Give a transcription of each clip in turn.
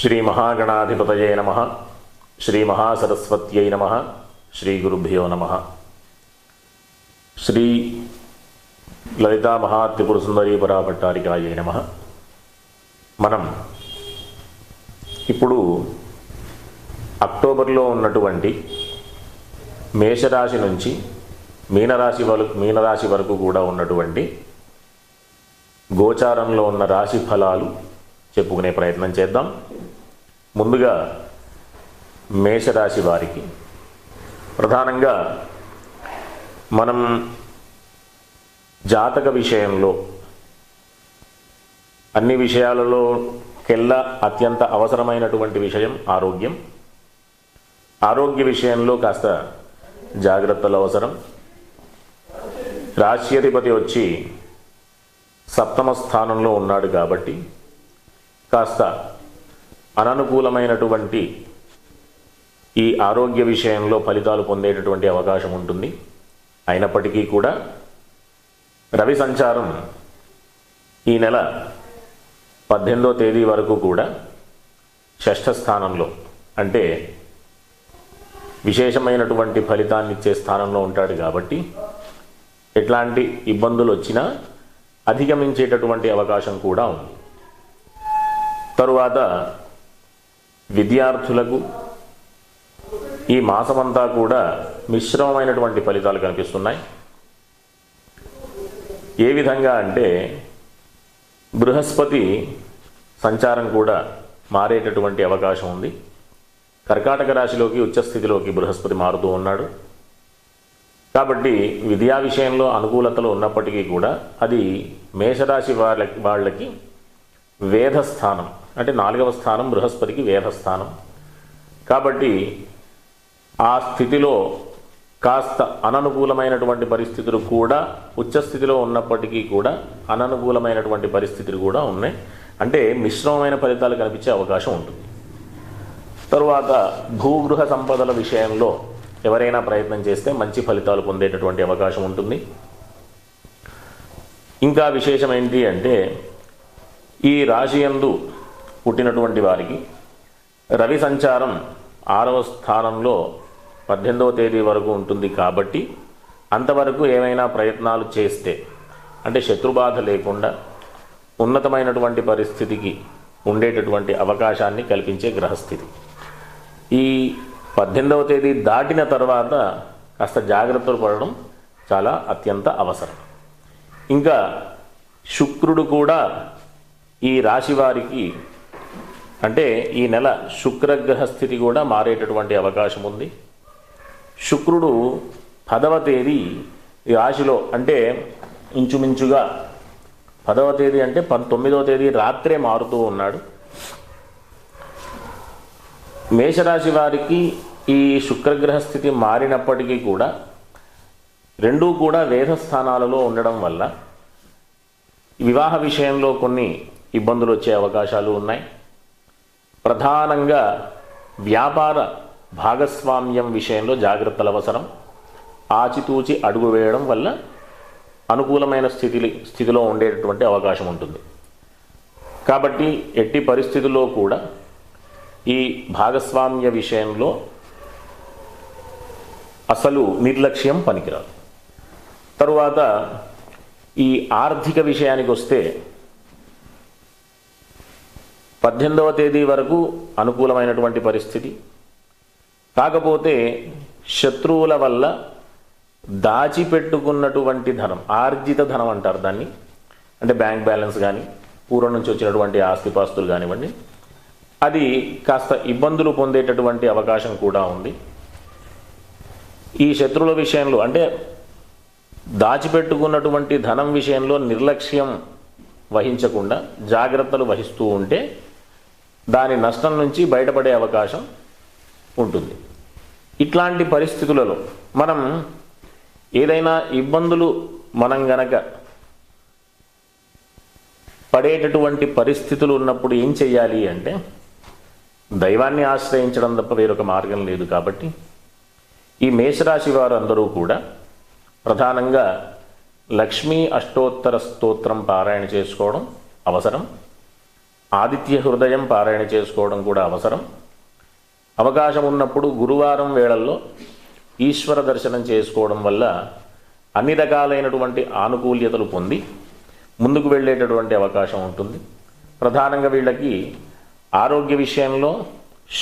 శ్రీ మహాగణాధిపతయే నమ శ్రీ మహాసరస్వత్యై నమ శ్రీ గురుభ్యో నమ శ్రీ లలితా మహాత్రిపుర సుందరీ పరాభట్టారికాయే నమ మనం ఇప్పుడు అక్టోబర్లో ఉన్నటువంటి మేషరాశి నుంచి మీనరాశి వరకు మీనరాశి వరకు కూడా ఉన్నటువంటి గోచారంలో ఉన్న రాశి ఫలాలు చెప్పుకునే ప్రయత్నం చేద్దాం. ముందుగా మేషరాశి వారికి ప్రధానంగా మనం జాతక విషయంలో అన్ని విషయాలలో కెల్లా అత్యంత అవసరమైనటువంటి విషయం ఆరోగ్యం. ఆరోగ్య విషయంలో కాస్త జాగ్రత్తలు అవసరం. రాశ్యాధిపతి వచ్చి సప్తమ స్థానంలో ఉన్నాడు కాబట్టి కాస్త అననుకూలమైనటువంటి ఈ ఆరోగ్య విషయంలో ఫలితాలు పొందేటటువంటి అవకాశం ఉంటుంది. అయినప్పటికీ కూడా రవి సంచారం ఈ నెల పద్దెనిమిదో తేదీ వరకు కూడా షష్ఠ స్థానంలో అంటే విశేషమైనటువంటి ఫలితాన్ని ఇచ్చే స్థానంలో ఉంటాడు కాబట్టి ఎట్లాంటి ఇబ్బందులు వచ్చినా అధిగమించేటటువంటి అవకాశం కూడా ఉంది. తరువాత విద్యార్థులకు ఈ మాసమంతా కూడా మిశ్రమమైనటువంటి ఫలితాలు కనిపిస్తున్నాయి. ఏ విధంగా అంటే బృహస్పతి సంచారం కూడా మారేటటువంటి అవకాశం ఉంది. కర్కాటక రాశిలోకి ఉచ్చస్థితిలోకి బృహస్పతి మారుతూ ఉన్నాడు. కాబట్టి విద్యా విషయంలో అనుకూలతలు ఉన్నప్పటికీ కూడా అది మేషరాశి వాళ్ళకి వాళ్ళకి వేధస్థానం అంటే నాలుగవ స్థానం బృహస్పతికి వేధస్థానం కాబట్టి ఆ స్థితిలో కాస్త అననుకూలమైనటువంటి పరిస్థితులు కూడా ఉచ్చస్థితిలో ఉన్నప్పటికీ కూడా అననుకూలమైనటువంటి పరిస్థితులు కూడా ఉన్నాయి. అంటే మిశ్రమమైన ఫలితాలు కనిపించే అవకాశం ఉంటుంది. తరువాత భూగృహ సంపదల విషయంలో ఎవరైనా ప్రయత్నం చేస్తే మంచి ఫలితాలు పొందేటటువంటి అవకాశం ఉంటుంది. ఇంకా విశేషం ఏంటి అంటే ఈ రాశియందు పుట్టినటువంటి వారికి రవి సంచారం ఆరవ స్థానంలో పద్దెనిమిదవ తేదీ వరకు ఉంటుంది కాబట్టి అంతవరకు ఏమైనా ప్రయత్నాలు చేస్తే అంటే శత్రుబాధ లేకుండా ఉన్నతమైనటువంటి పరిస్థితికి ఉండేటటువంటి అవకాశాన్ని కల్పించే గ్రహస్థితి. ఈ పద్దెనిమిదవ తేదీ దాటిన తర్వాత కాస్త జాగ్రత్తలు పడడం చాలా అత్యంత అవసరం. ఇంకా శుక్రుడు కూడా ఈ రాశి వారికి అంటే ఈ నెల శుక్రగ్రహ స్థితి కూడా మారేటటువంటి అవకాశం ఉంది. శుక్రుడు పదవ తేదీ ఈ రాశిలో అంటే ఇంచుమించుగా పదవ తేదీ అంటే పంతొమ్మిదవ తేదీ రాత్రే మారుతూ ఉన్నాడు. మేషరాశి వారికి ఈ శుక్రగ్రహ స్థితి మారినప్పటికీ కూడా రెండూ కూడా వేద స్థానాలలో ఉండడం వల్ల వివాహ విషయంలో కొన్ని ఇబ్బందులు వచ్చే అవకాశాలు ఉన్నాయి. ప్రధానంగా వ్యాపార భాగస్వామ్యం విషయంలో జాగ్రత్తలు అవసరం. ఆచితూచి అడుగు వేయడం వల్ల అనుకూలమైన స్థితి స్థితిలో ఉండేటటువంటి అవకాశం ఉంటుంది. కాబట్టి ఎట్టి పరిస్థితుల్లో కూడా ఈ భాగస్వామ్య విషయంలో అసలు నిర్లక్ష్యం పనికిరాదు. తరువాత ఈ ఆర్థిక విషయానికి వస్తే పద్దెనిమిదవ తేదీ వరకు అనుకూలమైనటువంటి పరిస్థితి. కాకపోతే శత్రువుల వల్ల దాచిపెట్టుకున్నటువంటి ధనం ఆర్జిత ధనం అంటారు దాన్ని. అంటే బ్యాంక్ బ్యాలెన్స్ కానీ పూర్వం నుంచి వచ్చినటువంటి ఆస్తిపాస్తులు కానివ్వండి. అది కాస్త ఇబ్బందులు పొందేటటువంటి అవకాశం కూడా ఉంది. ఈ శత్రువుల విషయంలో అంటే దాచిపెట్టుకున్నటువంటి ధనం విషయంలో నిర్లక్ష్యం వహించకుండా జాగ్రత్తలు వహిస్తూ ఉంటే దాని నష్టం నుంచి బయటపడే అవకాశం ఉంటుంది. ఇట్లాంటి పరిస్థితులలో మనం ఏదైనా ఇబ్బందులు మనం గనక పడేటటువంటి పరిస్థితులు ఉన్నప్పుడు ఏం చెయ్యాలి అంటే దైవాన్ని ఆశ్రయించడం తప్ప వేరొక మార్గం లేదు కాబట్టి ఈ మేషరాశి వారు అందరూ కూడా ప్రధానంగా లక్ష్మీ అష్టోత్తర స్తోత్రం పారాయణ చేసుకోవడం అవసరం. ఆదిత్య హృదయం పారాయణ చేసుకోవడం కూడా అవసరం. అవకాశం ఉన్నప్పుడు గురువారం వేళల్లో ఈశ్వర దర్శనం చేసుకోవడం వల్ల అన్ని రకాలైనటువంటి ఆనుకూల్యతలు పొంది ముందుకు వెళ్ళేటటువంటి అవకాశం ఉంటుంది. ప్రధానంగా వీళ్ళకి ఆరోగ్య విషయంలో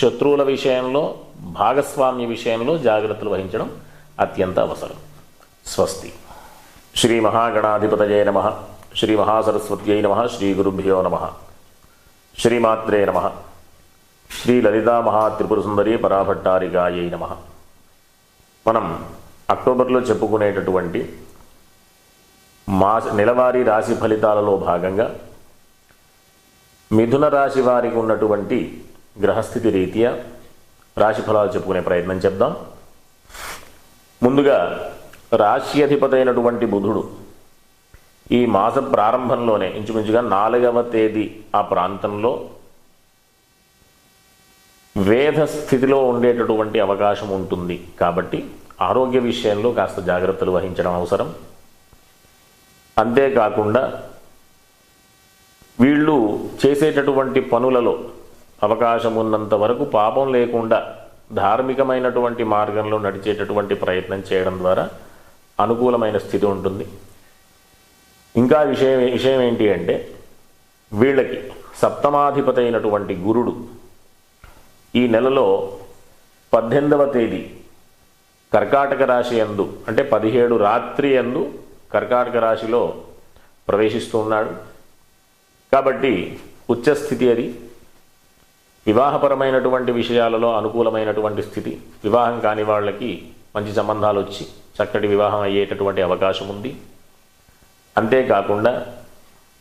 శత్రువుల విషయంలో భాగస్వామ్య విషయంలో జాగ్రత్తలు వహించడం అత్యంత అవసరం. స్వస్తి. శ్రీ మహాగణాధిపతయే నమ. శ్రీ మహాసరస్వత్యై నమ. శ్రీ గురుభ్యో నమ. శ్రీమాత్రే నమ. శ్రీ లలితా మహాత్రిపుర సుందరి పరాభట్టారికాయై నమ. మనం అక్టోబర్లో చెప్పుకునేటటువంటి మాస నెలవారీ రాశి ఫలితాలలో భాగంగా మిథున రాశి వారికి ఉన్నటువంటి గ్రహస్థితి రీత్యా రాశి ఫలాలు చెప్పుకునే ప్రయత్నం చేద్దాం. ముందుగా రాశి అధిపతి అయినటువంటి బుధుడు ఈ మాస ప్రారంభంలోనే ఇంచుమించుగా నాలుగవ తేదీ ఆ ప్రాంతంలో వేధ స్థితిలో ఉండేటటువంటి అవకాశం ఉంటుంది. కాబట్టి ఆరోగ్య విషయంలో కాస్త జాగ్రత్తలు వహించడం అవసరం. అంతేకాకుండా వీళ్ళు చేసేటటువంటి పనులలో అవకాశం ఉన్నంత వరకు పాపం లేకుండా ధార్మికమైనటువంటి మార్గంలో నడిచేటటువంటి ప్రయత్నం చేయడం ద్వారా అనుకూలమైన స్థితి ఉంటుంది. ఇంకా విషయం విషయం ఏంటి అంటే వీళ్ళకి సప్తమాధిపతి అయినటువంటి గురుడు ఈ నెలలో పద్దెనిమిదవ తేదీ కర్కాటక రాశి ఎందు అంటే పదిహేడు రాత్రి ఎందు కర్కాటక రాశిలో ప్రవేశిస్తూ ఉన్నాడు. కాబట్టి ఉచ్చస్థితి అది. వివాహపరమైనటువంటి విషయాలలో అనుకూలమైనటువంటి స్థితి. వివాహం కాని వాళ్ళకి మంచి సంబంధాలు వచ్చి చక్కటి వివాహం అయ్యేటటువంటి అవకాశం ఉంది. అంతేకాకుండా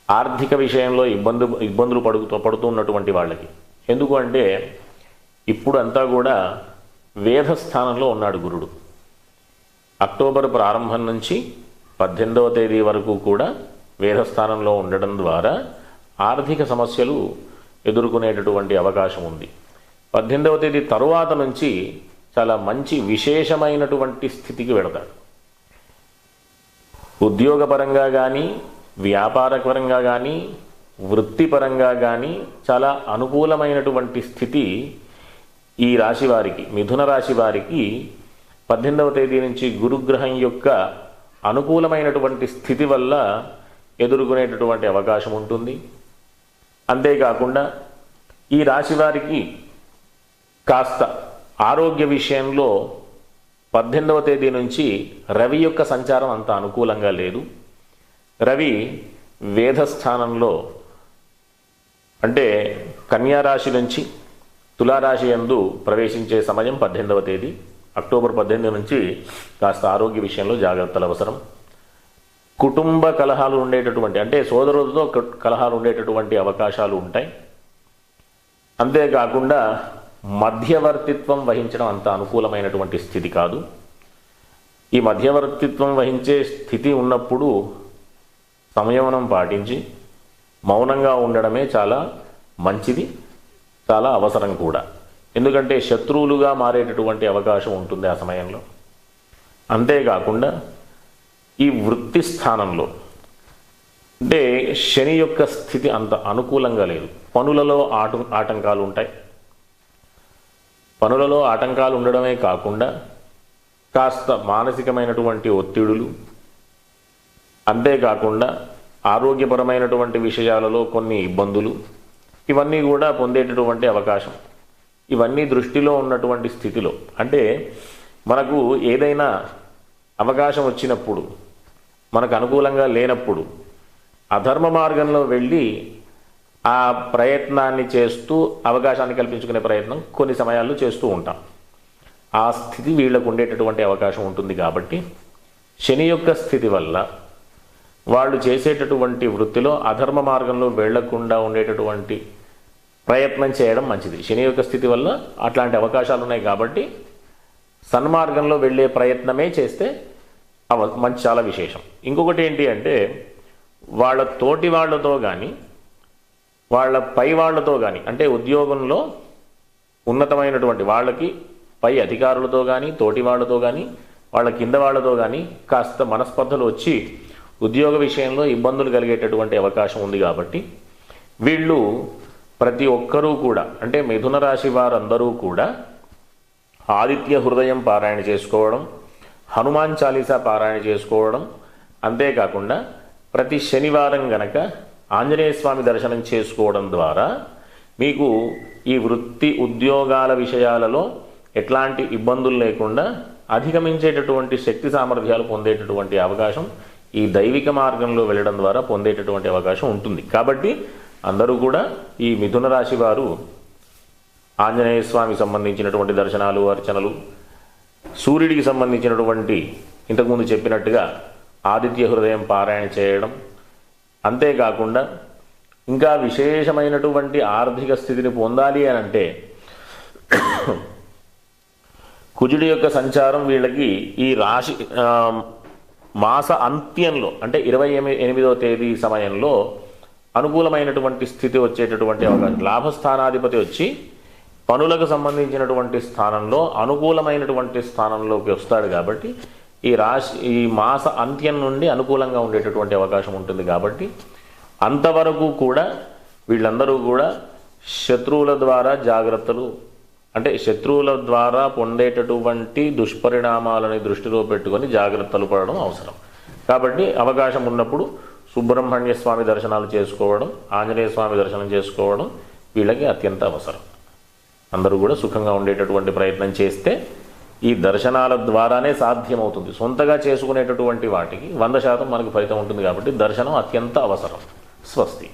ఆర్థిక విషయంలో ఇబ్బంది ఇబ్బందులు పడుతూ పడుతున్నటువంటి వాళ్ళకి. ఎందుకు అంటే ఇప్పుడు అంతా కూడా వేధస్థానంలో ఉన్నాడు గురుడు. అక్టోబర్ ప్రారంభం నుంచి పద్దెనిమిదవ తేదీ వరకు కూడా వేధస్థానంలో ఉండడం ద్వారా ఆర్థిక సమస్యలు ఎదుర్కొనేటటువంటి అవకాశం ఉంది. పద్దెనిమిదవ తేదీ తరువాత నుంచి చాలా మంచి విశేషమైనటువంటి స్థితికి వెళతాడు. ఉద్యోగపరంగా కానీ వ్యాపారపరంగా కానీ వృత్తిపరంగా కానీ చాలా అనుకూలమైనటువంటి స్థితి ఈ రాశి వారికి మిథున రాశి వారికి పద్దెనిమిదవ తేదీ నుంచి గురుగ్రహం యొక్క అనుకూలమైనటువంటి స్థితి వల్ల ఎదుర్కొనేటటువంటి అవకాశం ఉంటుంది. అంతేకాకుండా ఈ రాశి వారికి కాస్త ఆరోగ్య విషయంలో పద్దెనిమిదవ తేదీ నుంచి రవి యొక్క సంచారం అంత అనుకూలంగా లేదు. రవి వేధస్థానంలో అంటే కన్యారాశి నుంచి తులారాశి ఎందు ప్రవేశించే సమయం పద్దెనిమిదవ తేదీ. అక్టోబర్ పద్దెనిమిది నుంచి కాస్త ఆరోగ్య విషయంలో జాగ్రత్తలు అవసరం. కుటుంబ కలహాలు ఉండేటటువంటి అంటే సోదరులతో కలహాలు ఉండేటటువంటి అవకాశాలు ఉంటాయి. అంతేకాకుండా మధ్యవర్తిత్వం వహించడం అంత అనుకూలమైనటువంటి స్థితి కాదు. ఈ మధ్యవర్తిత్వం వహించే స్థితి ఉన్నప్పుడు సంయమనం పాటించి మౌనంగా ఉండడమే చాలా మంచిది చాలా అవసరం కూడా. ఎందుకంటే శత్రువులుగా మారేటటువంటి అవకాశం ఉంటుంది ఆ సమయంలో. అంతేకాకుండా ఈ వృత్తి స్థానంలో అంటే శని యొక్క స్థితి అంత అనుకూలంగా లేదు. పనులలో ఆట ఆటంకాలు ఉంటాయి. పనులలో ఆటంకాలు ఉండడమే కాకుండా కాస్త మానసికమైనటువంటి ఒత్తిడులు అంతేకాకుండా ఆరోగ్యపరమైనటువంటి విషయాలలో కొన్ని ఇబ్బందులు ఇవన్నీ కూడా పొందేటటువంటి అవకాశం. ఇవన్నీ దృష్టిలో ఉన్నటువంటి స్థితిలో. అంటే మనకు ఏదైనా అవకాశం వచ్చినప్పుడు మనకు అనుకూలంగా లేనప్పుడు అధర్మ మార్గంలో వెళ్ళి ఆ ప్రయత్నాన్ని చేస్తూ అవకాశాన్ని కల్పించుకునే ప్రయత్నం కొన్ని సమయాల్లో చేస్తూ ఉంటాం. ఆ స్థితి వీళ్ళకు ఉండేటటువంటి అవకాశం ఉంటుంది కాబట్టి శని యొక్క స్థితి వల్ల వాళ్ళు చేసేటటువంటి వృత్తిలో అధర్మ మార్గంలో వెళ్ళకుండా ఉండేటటువంటి ప్రయత్నం చేయడం మంచిది. శని యొక్క స్థితి వల్ల అట్లాంటి అవకాశాలు ఉన్నాయి కాబట్టి సన్మార్గంలో వెళ్ళే ప్రయత్నమే చేస్తే మంచి చాలా విశేషం. ఇంకొకటి ఏంటి అంటే వాళ్ళ తోటి వాళ్ళతో కానీ వాళ్ళ పై వాళ్ళతో కానీ అంటే ఉద్యోగంలో ఉన్నతమైనటువంటి వాళ్ళకి పై అధికారులతో కానీ తోటి వాళ్ళతో కానీ వాళ్ళ కింద వాళ్ళతో కానీ కాస్త మనస్పర్ధలు వచ్చి ఉద్యోగ విషయంలో ఇబ్బందులు కలిగేటటువంటి అవకాశం ఉంది కాబట్టి వీళ్ళు ప్రతి ఒక్కరూ కూడా అంటే మిథున రాశి వారందరూ కూడా ఆదిత్య హృదయం పారాయణ చేసుకోవడం హనుమాన్ చాలీసా పారాయణ చేసుకోవడం అంతేకాకుండా ప్రతి శనివారం గనక ఆంజనేయ స్వామి దర్శనం చేసుకోవడం ద్వారా మీకు ఈ వృత్తి ఉద్యోగాల విషయాలలో ఎట్లాంటి ఇబ్బందులు లేకుండా అధిగమించేటటువంటి శక్తి సామర్థ్యాలు పొందేటటువంటి అవకాశం ఈ దైవిక మార్గంలో వెళ్ళడం ద్వారా పొందేటటువంటి అవకాశం ఉంటుంది. కాబట్టి అందరూ కూడా ఈ మిథున రాశి వారు ఆంజనేయ స్వామి సంబంధించినటువంటి దర్శనాలు అర్చనలు సూర్యుడికి సంబంధించినటువంటి ఇంతకుముందు చెప్పినట్టుగా ఆదిత్య హృదయం పారాయణ చేయడం అంతేకాకుండా ఇంకా విశేషమైనటువంటి ఆర్థిక స్థితిని పొందాలి అని అంటే కుజుడి యొక్క సంచారం వీళ్ళకి ఈ రాశి మాస అంత్యంలో అంటే ఇరవై ఎనిమిది ఎనిమిదవ తేదీ సమయంలో అనుకూలమైనటువంటి స్థితి వచ్చేటటువంటి అవకాశం. లాభస్థానాధిపతి వచ్చి పనులకు సంబంధించినటువంటి స్థానంలో అనుకూలమైనటువంటి స్థానంలోకి వస్తాడు కాబట్టి ఈ రాశి ఈ మాస అంత్యం నుండి అనుకూలంగా ఉండేటటువంటి అవకాశం ఉంటుంది కాబట్టి అంతవరకు కూడా వీళ్ళందరూ కూడా శత్రువుల ద్వారా జాగ్రత్తలు అంటే శత్రువుల ద్వారా పొందేటటువంటి దుష్పరిణామాలని దృష్టిలో పెట్టుకొని జాగ్రత్తలు పడడం అవసరం. కాబట్టి అవకాశం ఉన్నప్పుడు సుబ్రహ్మణ్య స్వామి దర్శనాలు చేసుకోవడం ఆంజనేయ స్వామి దర్శనం చేసుకోవడం వీళ్ళకి అత్యంత అవసరం. అందరూ కూడా సుఖంగా ఉండేటటువంటి ప్రయత్నం చేస్తే ఈ దర్శనాల ద్వారానే సాధ్యమవుతుంది. సొంతగా చేసుకునేటటువంటి వాటికి వంద శాతం మనకు ఫలితం ఉంటుంది కాబట్టి దర్శనం అత్యంత అవసరం. స్వస్తి.